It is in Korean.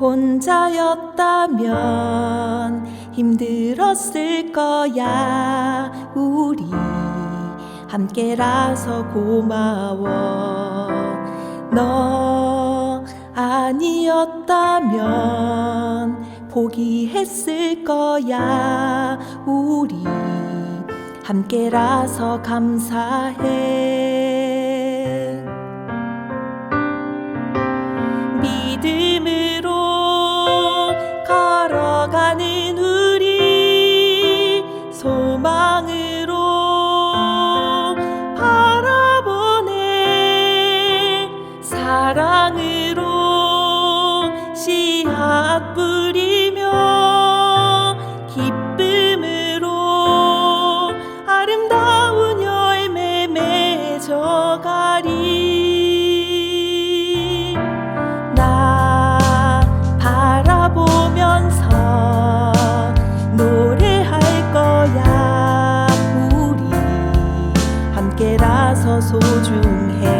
혼자였다면 힘들었을 거야. 우리 함께라서 고마워. 너 아니었다면 포기했을 거야. 우리 함께라서 감사해 뿌리며 기쁨으로 아름다운 열매 맺어가리. 나 바라보면서 노래할 거야 우리. 함께라서 소중해.